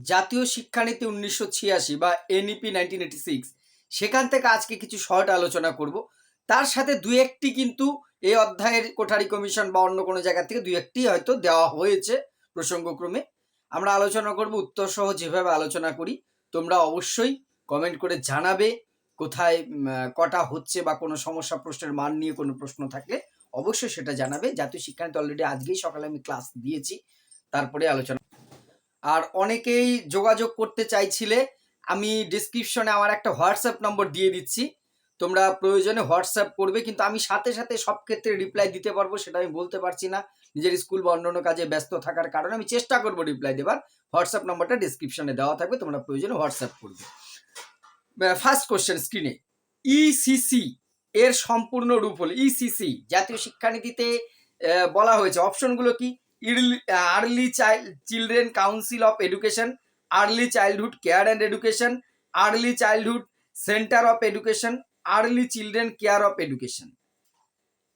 জাতীয় শিক্ষানীতি উনিশশো ছিয়াশি বা এনইপি নাইনটিন এইটি সিক্স সেখান থেকে আজকে কিছু শর্ট আলোচনা করব। তার সাথে দু একটি কিন্তু এই অধ্যায়ের কোঠারি কমিশন বা অন্য কোনো জায়গা থেকে দু একটি হয়তো দেওয়া হয়েছে প্রসঙ্গক্রমে। আমরা আলোচনা করব, উত্তর সহ যেভাবে আলোচনা করি, তোমরা অবশ্যই কমেন্ট করে জানাবে কোথায় কটা হচ্ছে বা কোনো সমস্যা, প্রশ্নের মান নিয়ে কোনো প্রশ্ন থাকলে অবশ্যই সেটা জানাবে। জাতীয় শিক্ষানীতি অলরেডি আজকেই সকালে আমি ক্লাস দিয়েছি, তারপরে আলোচনা আর অনেকেই যোগাযোগ করতে চাইছিলে, আমি ডিসক্রিপশনে আমার একটা হোয়াটসঅ্যাপ নম্বর দিয়ে দিচ্ছি। তোমরা প্রয়োজনে হোয়াটসঅ্যাপ করবে, কিন্তু আমি সাথে সাথে সব ক্ষেত্রে রিপ্লাই দিতে পারব, সেটা আমি বলতে পারছি না। নিজের স্কুল বা অন্যান্য কাজে ব্যস্ত থাকার কারণে আমি চেষ্টা করব রিপ্লাই দেবার। হোয়াটসঅ্যাপ নম্বরটা ডিসক্রিপশনে দেওয়া থাকবে, তোমরা প্রয়োজনে হোয়াটসঅ্যাপ করবে। ফার্স্ট কোশ্চেন স্ক্রিনে ইসিসি এর সম্পূর্ণ রূপ হলো ইসিসি জাতীয় শিক্ষানীতিতে বলা হয়েছে। অপশনগুলো কি? Early child children council of education early childhood care and education early childhood centre of education early children care of education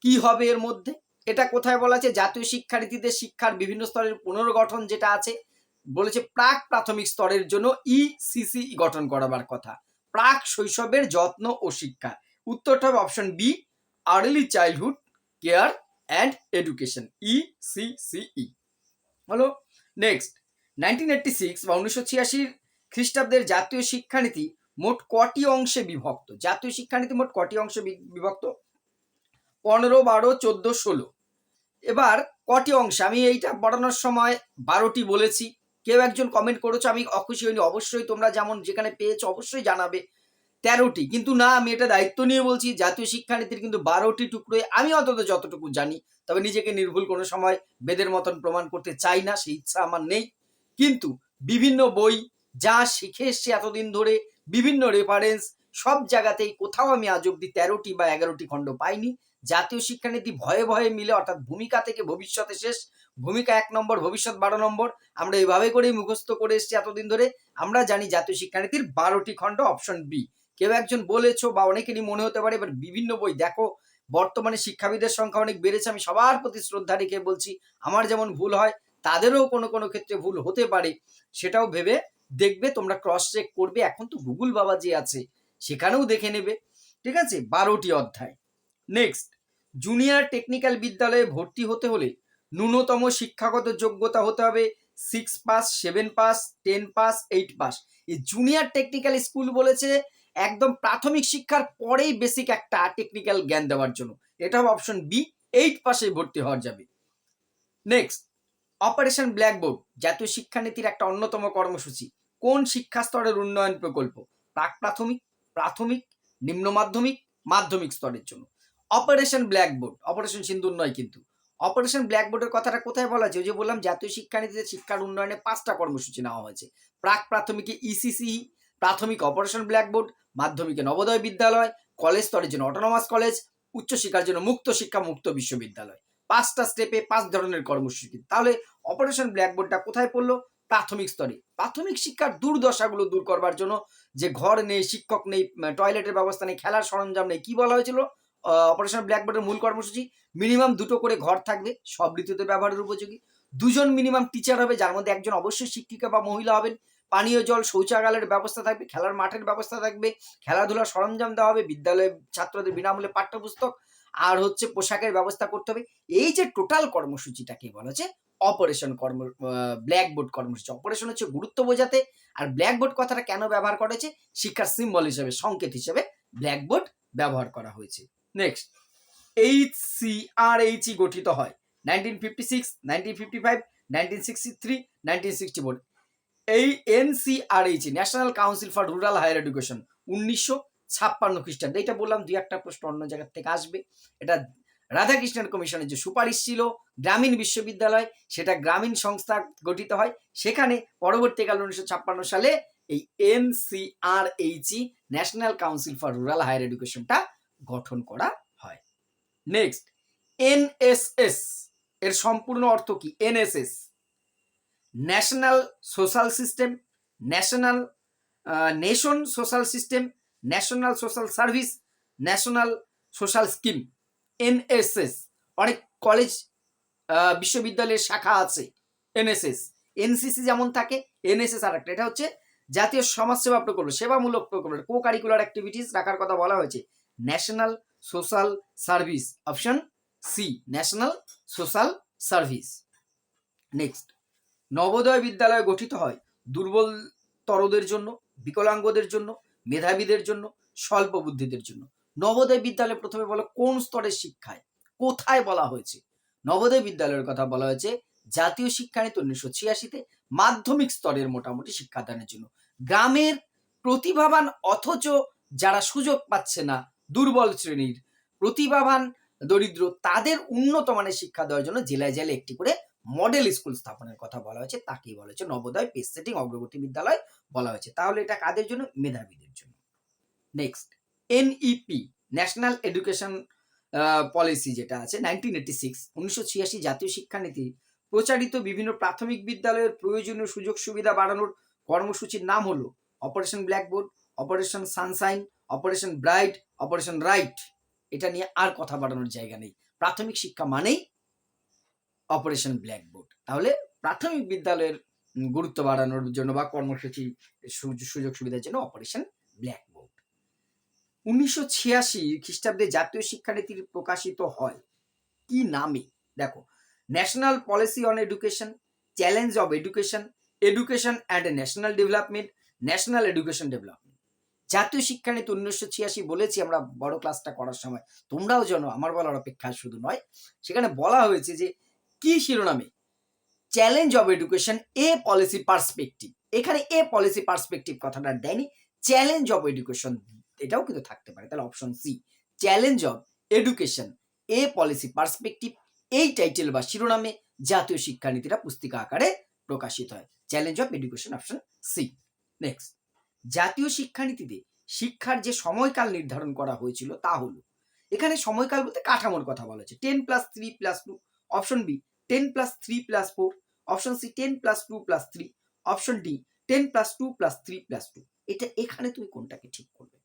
কি হবে এর মধ্যে? এটা কোথায় বলা আছে? জাতীয় শিক্ষানীতিতে শিক্ষার বিভিন্ন স্তরের পুনর্গঠন যেটা আছে, বলেছে প্রাক প্রাথমিক স্তরের জন্য ইসিসি গঠন করাবার কথা। প্রাক শৈশবের যত্ন ও শিক্ষা। উত্তরটা হবে option B early childhood care and education ECCE হলো নেক্সট নাইনটিন এইটটি সিক্স বা উনিশশো ছিয়াশির খ্রিস্টাব্দের জাতীয় শিক্ষানীতি মোট কটি অংশে বিভক্ত? জাতীয় শিক্ষানীতি মোট কটি অংশে বিভক্ত? পনেরো, বারো, চোদ্দ, ষোলো। এবার কটি অংশে? আমি এইটা পড়ানোর সময় বারোটি বলেছি। কেউ একজন কমেন্ট করেছ, আমি অখুশি হইনি। অবশ্যই তোমরা যেমন যেখানে পেয়েছ, অবশ্যই জানাবে। তেরোটি। কিন্তু না, আমি এটা দায়িত্ব নিয়ে বলছি, জাতীয় শিক্ষানীতির কিন্তু বারোটি টুকরোয় আমি অন্তত যতটুকু জানি, তবে নিজেকে নির্ভুল কোনো সময় বেদের মতন প্রমাণ করতে চাই না, সেই ইচ্ছা আমার নেই। কিন্তু বিভিন্ন বই যা শিখে এসছি এতদিন ধরে, বিভিন্ন রেফারেন্স সব জায়গাতেই কোথাও আমি আজ অব্দি তেরোটি বা এগারোটি খণ্ড পাইনি। জাতীয় শিক্ষানীতি ভয়ে ভয়ে মিলে, অর্থাৎ ভূমিকা থেকে ভবিষ্যতে শেষ, ভূমিকা এক নম্বর, ভবিষ্যৎ বারো নম্বর, আমরা এভাবে করেই মুখস্থ করে এসেছি এতদিন ধরে। আমরা জানি জাতীয় শিক্ষানীতির বারোটি খণ্ড অপশন বি কেউ একজন বলেছ বা অনেকেরই মনে হতে পারে এবার বিভিন্ন বই, দেখো, বর্তমানে শিক্ষাবিদের সংখ্যা অনেক বেড়েছে, আমি সবার প্রতি শ্রদ্ধা রেখে বলছি, আমার যেমন ভুল হয়, তাদেরও কোনো কোনো ক্ষেত্রে ভুল হতে পারে, সেটাও ভেবে দেখবে, তোমরা ক্রস চেক করবে, এখন তো গুগল বাবা যে আছে, সেখানেও দেখে নেবে, ঠিক আছে? বারোটি অধ্যায়। নেক্সট জুনিয়র টেকনিক্যাল বিদ্যালয়ে ভর্তি হতে হলে ন্যূনতম শিক্ষাগত যোগ্যতা হতে হবে six pass seven pass ten pass eight pass এই জুনিয়র টেকনিক্যাল স্কুল বলেছে একদম প্রাথমিক শিক্ষার পরেই বেসিক একটা টেকনিক্যাল জ্ঞান দেওয়ার জন্য। এটা হবে অপশন বি এইট পাশে ভর্তি হওয়া যাবে। নেক্সট অপারেশন ব্ল্যাকবোর্ড জাতীয় শিক্ষানীতির একটা অন্যতম কর্মসূচি। কোন শিক্ষা স্তরের উন্নয়ন প্রকল্প? প্রাক প্রাথমিক প্রাথমিক, নিম্ন মাধ্যমিক মাধ্যমিক স্তরের জন্য। অপারেশন ব্ল্যাকবোর্ড অপারেশন সিন্দুর নয় কিন্তু। অপারেশন ব্ল্যাকবোর্ডের কথাটা কোথায় বলা ওই যে বললাম, জাতীয় শিক্ষানীতিতে শিক্ষার উন্নয়নে পাঁচটা কর্মসূচি নেওয়া হয়েছে। প্রাক প্রাথমিকে ইসিসি প্রাথমিক অপারেশন ব্ল্যাকবোর্ড, মাধ্যমিকে নবোদয় বিদ্যালয়, কলেজ স্তরের জন্য অটোনমাস কলেজ উচ্চশিক্ষার জন্য মুক্ত শিক্ষা, মুক্ত বিশ্ববিদ্যালয়। পাঁচটা স্টেপে পাঁচ ধরনের কর্মসূচি। তাহলে অপারেশন ব্ল্যাকবোর্ডটা কোথায় পড়ল? প্রাথমিক স্তরে। প্রাথমিক শিক্ষার দুর্দশাগুলো দূর করবার জন্য যে ঘর নেই, শিক্ষক নেই টয়লেটের ব্যবস্থা নেই, খেলার সরঞ্জাম নেই, কি বলা হয়েছিল? অপারেশন ব্ল্যাকবোর্ডের মূল কর্মসূচি মিনিমাম দুটো করে ঘর থাকবে, সব ঋতুতে ব্যবহারের উপযোগী। দুজন মিনিমাম টিচার হবে, যার মধ্যে একজন অবশ্যই শিক্ষিকা বা মহিলা হবেন। পানীয় জল শৌচাগারের ব্যবস্থা থাকবে, খেলার মাঠের ব্যবস্থা থাকবে, খেলাধুলার সরঞ্জাম দেওয়া হবে বিদ্যালয়ে ছাত্রদের বিনামূল্যে পাঠ্যপুস্তক, আর হচ্ছে পোশাকের ব্যবস্থা করতে হবে। এই যে টোটাল কর্মসূচিটাকে বলা হচ্ছে অপারেশন কর্ম ব্ল্যাকবোর্ড কর্মসূচি। অপারেশন হচ্ছে গুরুত্ব বোঝাতে, আর ব্ল্যাকবোর্ড কথাটা কেন ব্যবহার করেছে শিক্ষার সিম্বল হিসেবে, সংকেত হিসেবে ব্ল্যাকবোর্ড ব্যবহার করা হয়েছে। Next H C R H E গঠিত হয়। Nineteen fifty six nineteen fifty five nineteen sixty three nineteen sixty four এই NCRH national council for rural higher education উনিশশো ছাপ্পান্ন খ্রিস্টাব্দ। এটা বললাম, দুই একটা প্রশ্ন অন্য জায়গার থেকে আসবে। এটা রাধাকৃষ্ণন কমিশনের যে সুপারিশ ছিল গ্রামীণ বিশ্ববিদ্যালয়, সেটা গ্রামীণ সংস্থা গঠিত হয়। সেখানে পরবর্তীকালে উনিশশো ছাপ্পান্ন সালে এই NCRHE national council for rural higher এডুকেশনটা গঠন করা হয়। নেক্সট এনএসএস এর সম্পূর্ণ অর্থ কি? NSS national social system national nation social system national social service national social scheme NSS অনেক কলেজ বিশ্ববিদ্যালয়ের শাখা আছে এনএসএস এনসিসি যেমন থাকে এনএসএস আর একটা এটা হচ্ছে জাতীয় সমাজসেবা প্রকল্প, সেবামূলক প্রকল্প কো কারিকুলার অ্যাক্টিভিটিস রাখার কথা বলা হয়েছে। National social service option C national social service next Navodaya Vidyalaya গঠিত হয় দুর্বল তরদের জন্য, বিকলাঙ্গদের জন্য, মেধাবীদের জন্য, স্বল্প বুদ্ধিদের জন্য। নবোদয় বিদ্যালয় প্রথমে বলো কোন স্তরের শিক্ষায়? কোথায় বলা হয়েছে? নবোদয় বিদ্যালয়ের কথা বলা হয়েছে জাতীয় শিক্ষানীতি উনিশশো ছিয়াশিতে মাধ্যমিক স্তরের মোটামুটি শিক্ষাদানের জন্য। গ্রামের প্রতিভাবান অথচ যারা সুযোগ পাচ্ছে না দুর্বল শ্রেণির প্রতিভাবান দরিদ্র তাদের উন্নত মানের শিক্ষা দেওয়ার জন্য জেলায় জেলায় একটি করে মডেল স্কুল স্থাপনের কথা বলা হয়েছে, তাকেই বলা হয়েছে নবোদয় পেস সেটিং অগ্রগতি বিদ্যালয় বলা হয়েছে। তাহলে এটা কাদের জন্য? মেধাবীদের জন্য। Next NEP national education policy যেটা আছে নাইনটিন এইটি সিক্স উনিশশো ছিয়াশি জাতীয় শিক্ষানীতি প্রচারিত বিভিন্ন প্রাথমিক বিদ্যালয়ের প্রয়োজনীয় সুযোগ সুবিধা বাড়ানোর কর্মসূচির নাম হলো operation blackboard operation sunshine operation bright operation right এটা নিয়ে আর কথা বাড়ানোর জায়গা নেই। প্রাথমিক শিক্ষা মানেই অপারেশন ব্ল্যাকবোর্ড তাহলে প্রাথমিক বিদ্যালয়ের গুরুত্ব বাড়ানোর জন্য বা কর্মসূচি সুযোগ সুবিধার জন্য অপারেশন ব্ল্যাকবোর্ড উনিশশো ছিয়াশি খ্রিস্টাব্দে জাতীয় শিক্ষানীতির প্রকাশিত হয় কি নামে? দেখো national policy on education challenge of education education and national development national education development জাতীয় শিক্ষানীতি উনিশশো ছিয়াশি বলেছি আমরা বড় ক্লাসটা করার সময়। তোমরাও জানো, আমার বলার অপেক্ষা শুধু নয়, সেখানে বলা হয়েছে যে কি শিরোনামে? Challenge of education a policy perspective এখানে এ পলিসি পার্সপেক্টিভ কথাটা দেয়নি। চ্যালেঞ্জ অফ এডুকেশন এটাও কিন্তু থাকতে পারে। তাহলে option C challenge of education a policy perspective এই টাইটেল বা শিরোনামে জাতীয় শিক্ষানীতিটা পুস্তিকা আকারে প্রকাশিত হয়। Challenge of education option C next জাতীয় শিক্ষানীতিতে শিক্ষার যে সময়কাল নির্ধারণ করা হয়েছিল তা হলো, এখানে সময়কাল বলতে কাঠামোর কথা বলা হয়েছে। Ten plus three plus two option B ten plus three plus four, option C ten plus two plus three, option D ten plus two plus three plus two. এটা এখানে তুমি কোনটাকে ঠিক করবে?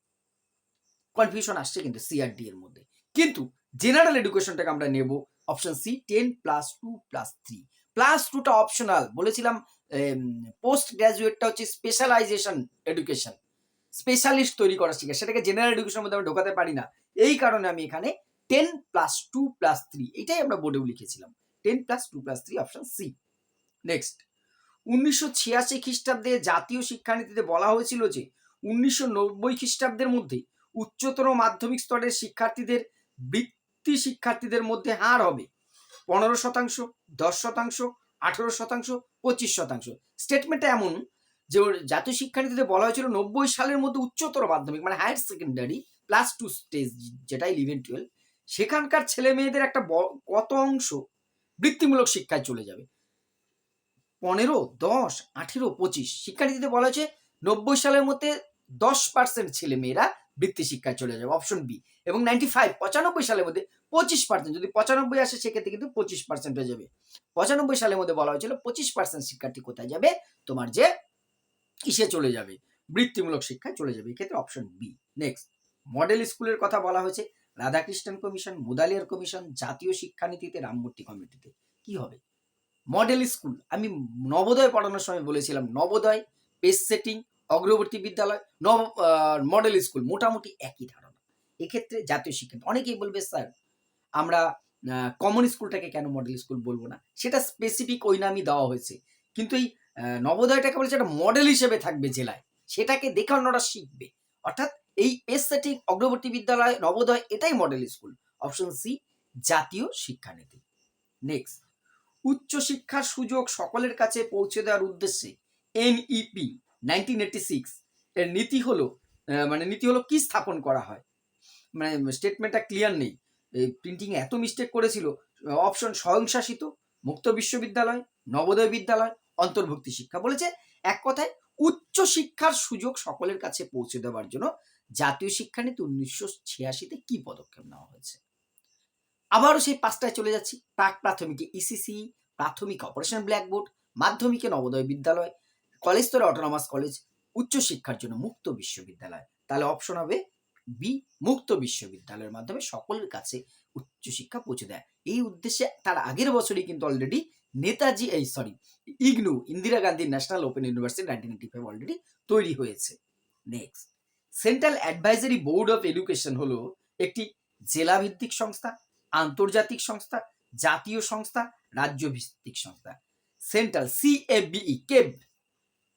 কনফিউশন আসছে কিন্তু সি আর ডি এর মধ্যে। কিন্তু জেনারেল এডুকেশনটাকে আমরা নেব option C ten plus two plus three. Plus টুটা অপশনাল বলেছিলাম পোস্ট গ্রাজুয়েটটা হচ্ছে স্পেশালাইজেশন এডুকেশন স্পেশালিস্ট তৈরি করা শিখে। সেটাকে জেনারেল এডুকেশনের মধ্যে আমরা ঢোকাতে পারি না। এই কারণে আমি এখানে ten plus two plus three, এটাই আমরা বোর্ডেও লিখেছিলাম। Ten plus, two plus, three option C. Next, উনিশশো ছিয়াশি খ্রিস্টাব্দে জাতীয় শিক্ষানীতিতে বলা হয়েছিল যে, উনিশশো নব্বই খ্রিস্টাব্দের মধ্যে উচ্চতর মাধ্যমিক স্তরের শিক্ষার্থীদের বৃত্তি শিক্ষার্থীদের মধ্যে হার হবে পনেরো শতাংশ, দশ শতাংশ, আঠেরো শতাংশ, পঁচিশ শতাংশ। স্টেটমেন্টটা এমন যে, জাতীয় শিক্ষানীতিতে বলা হয়েছিল নব্বই সালের মধ্যে উচ্চতর মাধ্যমিক মানে higher secondary plus two stage, যেটা ইলেভেন টুয়েলভ সেখানকার ছেলে মেয়েদের একটা কত অংশ বৃত্তিমূলক শিক্ষায় চলে যাবে। পনেরো, দশ, আঠেরো, পঁচিশ শিক্ষানীতিতে বলা হয়েছে নব্বই সালের মধ্যে দশ পার্সেন্ট ছেলে মেয়েরা বৃত্তি শিক্ষায় চলে যাবে অপশন বি এবং নাইনটি ফাইভ পঁচানব্বই সালের মধ্যে পঁচিশ পার্সেন্ট যদি পঁচানব্বই আসে সেক্ষেত্রে কিন্তু পঁচিশ পার্সেন্ট হয়ে যাবে। পঁচানব্বই সালের মধ্যে বলা হয়েছিল পঁচিশ পার্সেন্ট শিক্ষার্থী কোথায় যাবে? তোমার যে কিসে চলে যাবে? বৃত্তিমূলক শিক্ষায় চলে যাবে, এক্ষেত্রে অপশন বি নেক্সট মডেল স্কুলের কথা বলা হয়েছে, রাধাকৃষ্ণন কমিশন, মুদালিয়ার কমিশন, জাতীয় শিক্ষানীতিতে, রামমূর্তি কমিটিতে। কি হবে? মডেল স্কুল, আমি নবোদয় পড়ানোর সময় বলেছিলাম, নবোদয় পেস সেটিং অগ্রবর্তী বিদ্যালয়, নব মডেল স্কুল, মোটামুটি একই ধারণা। এক্ষেত্রে জাতীয় শিক্ষা, অনেকেই বলবে, স্যার, আমরা কমন স্কুলটাকে কেন মডেল স্কুল বলব না? সেটা স্পেসিফিক ওই নামই দেওয়া হয়েছে। কিন্তু এই নবোদয়টাকে বলেছে একটা মডেল হিসেবে থাকবে জেলায়। সেটাকে দেখে অন্যরা শিখবে। অর্থাৎ এই সেটিং অগ্রবর্তী বিদ্যালয়, নবোদয়, এটাই মডেল স্কুল অপশন সি জাতীয় শিক্ষানীতি। নেক্সট উচ্চশিক্ষার সুযোগ সকলের কাছে পৌঁছে দেওয়ার উদ্দেশ্যে এনইপি নাইনটিন এইটি সিক্স এর নীতি হলো মানে নীতি হলো কি স্থাপন করা হয়? মানে স্টেটমেন্টটা ক্লিয়ার নেই। প্রিন্টিং এত মিস্টেক করেছিল। অপশন স্বয়ংশাসিত, মুক্ত বিশ্ববিদ্যালয়, নবোদয় বিদ্যালয়, অন্তর্ভুক্তি শিক্ষা। বলেছে এক কথায়, উচ্চ শিক্ষার সুযোগ সকলের কাছে পৌঁছে দেওয়ার জন্য জাতীয় শিক্ষানীতি উনিশশো ছিয়াশিতে কি পদক্ষেপ নেওয়া হয়েছে? আবারও সেই পাঁচটায় চলে যাচ্ছি। প্রাক প্রাথমিকে ইসিসি প্রাথমিক অপারেশন ব্ল্যাকবোর্ড, মাধ্যমিকে নবোদয় বিদ্যালয়, কলেজ স্তরে অটোনমাস কলেজ উচ্চশিক্ষার জন্য মুক্ত বিশ্ববিদ্যালয়। তাহলে অপশন হবে বি মুক্ত বিশ্ববিদ্যালয়ের মাধ্যমে সকলের কাছে উচ্চশিক্ষা পৌঁছে দেয়। এই উদ্দেশ্যে তার আগের বছরই কিন্তু অলরেডি নেতাজি, এই sorry IGNOU, Indira Gandhi national open university nineteen already তৈরি হয়েছে। Next central advisory board of education হলো একটি জেলা ভিত্তিক সংস্থা, আন্তর্জাতিক সংস্থা, জাতীয় সংস্থা রাজ্য ভিত্তিক সংস্থা central CABE CABE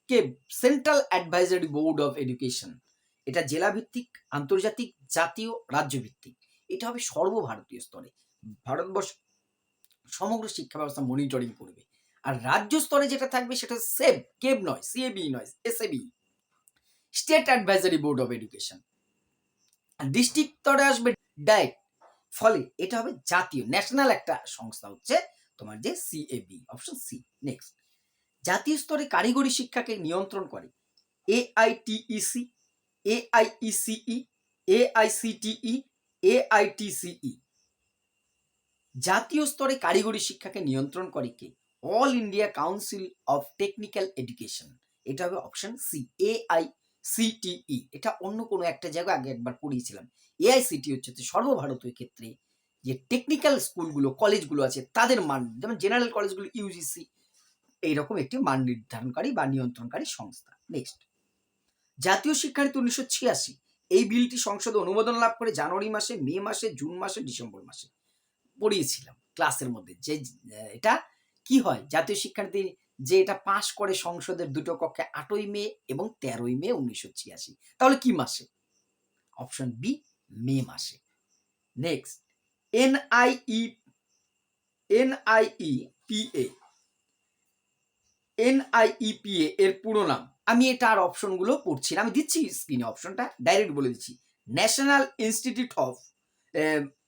CABE central advisory board of education এটা জেলা ভিত্তিক আন্তর্জাতিক, জাতীয় রাজ্য ভিত্তিক এটা হবে সর্বভারতীয় স্তরে। ভারতবর্ষ সমগ্র শিক্ষা ব্যবস্থা মনিটরিং করবে। আর রাজ্য স্তরে যেটা থাকবে সেটা সেব কেব নয় সিএবি নয় SAB state advisory board of education district স্তরে আসবে ডায়েট ফলে এটা হবে জাতীয় ন্যাশনাল একটা সংস্থা হচ্ছে তোমার যে সিএবি অপশন সি নেক্সট জাতীয় স্তরে কারিগরি শিক্ষাকে নিয়ন্ত্রণ করে এআইটিইসি এআইইসিই এআইসিটিই এআইটিসিই জাতীয় স্তরে কারিগরি শিক্ষাকে নিয়ন্ত্রণ করে কে? All India council of technical education এটা হবে অপশন সি এআই সিটিই এটা অন্য কোনো একটা জায়গায় আগে একবার পড়িয়েছিলাম। এআইসিটি হচ্ছে হচ্ছে সর্বভারতীয় ক্ষেত্রে যে টেকনিক্যাল স্কুলগুলো, কলেজগুলো আছে, তাদের মান যেমন জেনারেল কলেজগুলো ইউজিসি এইরকম একটি মান নির্ধারণকারী বা নিয়ন্ত্রণকারী সংস্থা। নেক্সট জাতীয় শিক্ষানীতি উনিশশো ছিয়াশি, এই বিলটি সংসদে অনুমোদন লাভ করে জানুয়ারি মাসে, মে মাসে, জুন মাসে, ডিসেম্বর মাসে পড়িয়েছিলাম ক্লাসের মধ্যে। যে এটা কি হয়? জাতীয় শিক্ষানীতি যে এটা পাশ করে সংসদের দুটো কক্ষে আটই মে এবং তেরোই মে উনিশশো ছিয়াশি। তাহলে কি মাসে? অপশন বি মে মাসে। নেক্সট এনআইই এনআইই পিএ এনআইইপিএ এর পুরো নাম। আমি এটা আর অপশনগুলো পড়ছি আমি দিচ্ছি স্ক্রিনে অপশনটা ডাইরেক্ট বলে দিচ্ছি। National institute of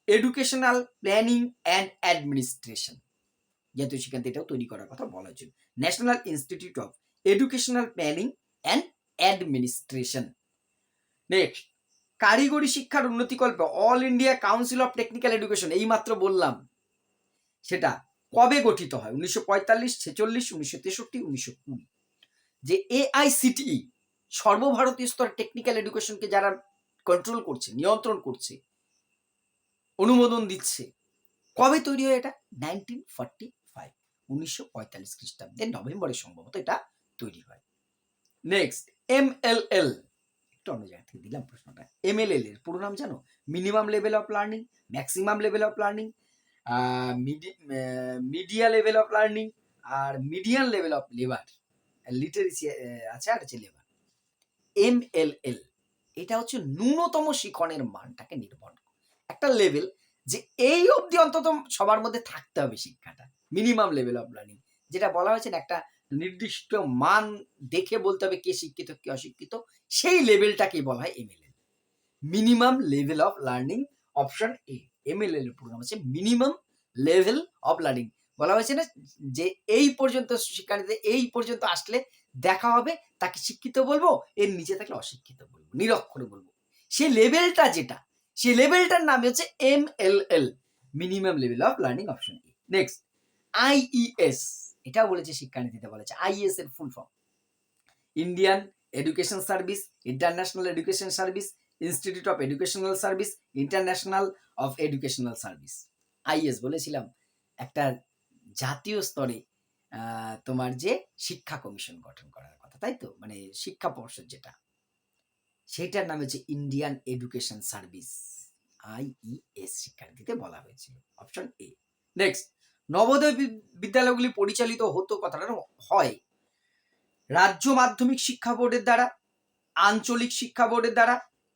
educational planning and administration যেহেতু সেখান থেকে এটাও তৈরি করার কথা বলা হয়েছিল national institute of educational planning and administration next কারিগরি শিক্ষার উন্নতিকল্পে all India council of technical education এই মাত্র বললাম। সেটা কবে গঠিত হয়? উনিশশো পঁয়তাল্লিশ, ছেচল্লিশ, উনিশশো তেষট্টি, উনিশশো কুড়ি। যে এআইসিটিই সর্বভারতীয় স্তরে টেকনিক্যাল এডুকেশনকে যারা কন্ট্রোল করছে, নিয়ন্ত্রণ করছে, অনুমোদন দিচ্ছে, কবে তৈরি হয় এটা? নাইনটিন ফর্টি উনিশশো পঁয়তাল্লিশ খ্রিস্টাব্দের নভেম্বরে সম্ভবত এটা তৈরি হয়। নেক্সট এম এল এল একটু অন্য জায়গা থেকে দিলাম প্রশ্নটা। এম এল এল এর পুরো নাম জানো? Minimum level of learning maximum level of learning media level of learning R median level of labour literacy আছে আর হচ্ছে লেবার এম এল এল এটা হচ্ছে ন্যূনতম শিখনের মানটাকে নির্ভর। একটা লেভেল যে এই অবধি অন্তত সবার মধ্যে থাকতে হবে শিক্ষাটা। মিনিমাম লেভেল অফ লার্নিং যেটা বলা হয়েছে একটা নির্দিষ্ট মান দেখে বলতে হবে কে শিক্ষিত, কে অশিক্ষিত, সেই লেভেলটাকেই বলা হয় MLL minimum level of learning option A MLL programme আছে মিনিমাম লেভেল অফ লার্নিং বলা হয়েছে না যে এই পর্যন্ত শিক্ষার্থীদের এই পর্যন্ত আসলে দেখা হবে, তাকে শিক্ষিত বলব, এর নিচে থাকলে অশিক্ষিত বলব, নিরক্ষরে বলব। সেই লেভেলটা যেটা সেই লেভেলটার নাম হচ্ছে M L L minimum level of learning option A next IES এটাও বলেছে শিক্ষানীতিতে, বলেছে আইএস এর full form Indian education service international education service institute of educational service international of educational service IS বলেছিলাম, একটা জাতীয় স্তরে তোমার যে শিক্ষা কমিশন গঠন করার কথা, তাই তো? মানে শিক্ষা পর্ষদ যেটা, সেটার নাম হচ্ছে ইন্ডিয়ান এডুকেশন সার্ভিস আইইএস শিক্ষার্থীতে বলা হয়েছিল। অপশন এ নেক্সট নবোদয় বিদ্যালয়গুলি পরিচালিত হতো কথাটা হয়। রাজ্য মাধ্যমিক শিক্ষা বোর্ডের দ্বারা, আঞ্চলিক শিক্ষা বোর্ডের দ্বারা,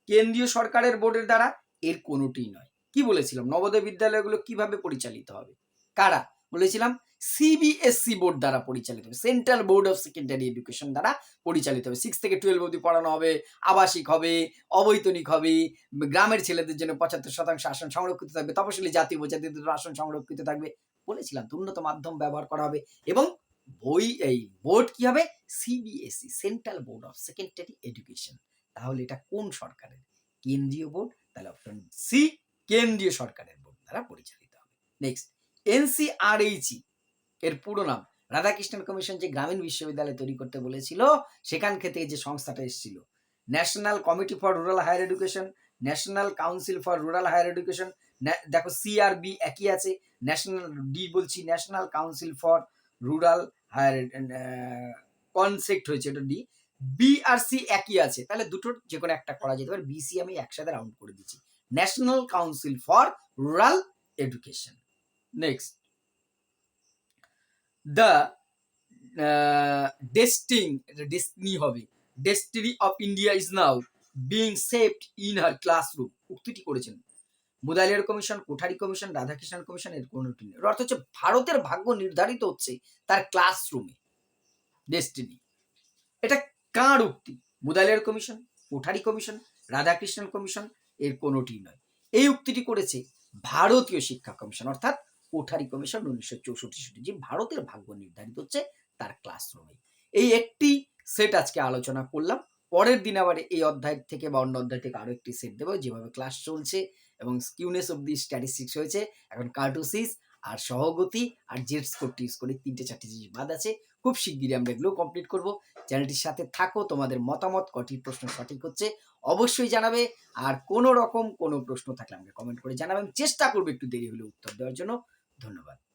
কেন্দ্রীয় সরকারের বোর্ডের দ্বারা এর কোনোটিই নয়। কি বলেছিলাম? নবোদয় বিদ্যালয়গুলো কীভাবে পরিচালিত হবে? কারা? বলেছিলাম সিবিএসসি বোর্ড দ্বারা পরিচালিত হবে। Central board of secondary education দ্বারা পরিচালিত হবে। সিক্স থেকে টুয়েলভ অবধি পড়ানো হবে, আবাসিক হবে, অবৈতনিক হবে, গ্রামের ছেলেদের জন্য পঁচাত্তর শতাংশ আসন সংরক্ষিত থাকবে, তপশিলি জাতি উপজাতিদের আসন সংরক্ষিত থাকবে বলেছিলাম উন্নত মাধ্যম ব্যবহার করা হবে। এবং বই, এই বোর্ড কি হবে? CBSE central board of secondary education তাহলে এটা কোন সরকারের? কেন্দ্রীয় বোর্ড, তাহলে অপশন সি কেন্দ্রীয় সরকারের বোর্ড দ্বারা পরিচালিত হবে। নেক্সট এনসিআরএইচই এর পুরো নাম। রাধাকৃষ্ণন কমিশন যে গ্রামীণ বিশ্ববিদ্যালয় তৈরি করতে বলেছিল, সেখান থেকে যে সংস্থাটা এসেছিল। National committee for rural higher education national council for rural higher education দেখো সিআরবি একই আছে। ন্যাশনাল ডি বলছি national council for rural concept হয়েছে এটা ডি বি আর সি একই আছে। তাহলে দুটোর যে কোনো একটা করা যেতে পারে। বিসি আমি একসাথে রাউন্ড করে দিচ্ছি। National council for rural education next the desting destiny হবে। Destiny of India is now being saved in her classroom উক্তিটি করেছেন। Mudaliar commission, Kothari commission, Radhakrishnan commission, এর কোনটি নেই। অর্থ হচ্ছে ভারতের ভাগ্য নির্ধারিত হচ্ছে তার ক্লাসরুমে ডেস্টিনি এটা কার উক্তি? Mudaliar commission, Kothari commission, Radhakrishnan commission, এর কোনোটি নয়। এই উক্তিটি করেছে ভারতীয় শিক্ষা কমিশন, অর্থাৎ কোঠারি কমিশন উনিশশো চৌষট্টি সালে। যে ভারতের ভাগ্য নির্ধারিত হচ্ছে তার ক্লাসরুমে এই একটি সেট আজকে আলোচনা করলাম। পরের দিন আবার এই অধ্যায় থেকে বা অন্য অধ্যায় থেকে আরও একটি সেট দেবো। যেভাবে ক্লাস চলছে এবং স্কিউনেস অব দি স্ট্যাটিস্টিক্স হয়েছে এখন কার্টোসিস আর সহগতি আর জেড স্কোরটি স্কোর করে তিনটে চারটে জিনিস বাদ আছে। খুব শিগগিরই আমরা এগুলো কমপ্লিট করব। চ্যানেলটির সাথে থাকো, তোমাদের মতামত, কটি প্রশ্ন সঠিক হচ্ছে অবশ্যই জানাবে। আর কোনো রকম কোনো প্রশ্ন থাকলে আমাকে কমেন্ট করে জানাবে। আমি চেষ্টা করব একটু দেরি হলে উত্তর দেওয়ার জন্য। ধন্যবাদ।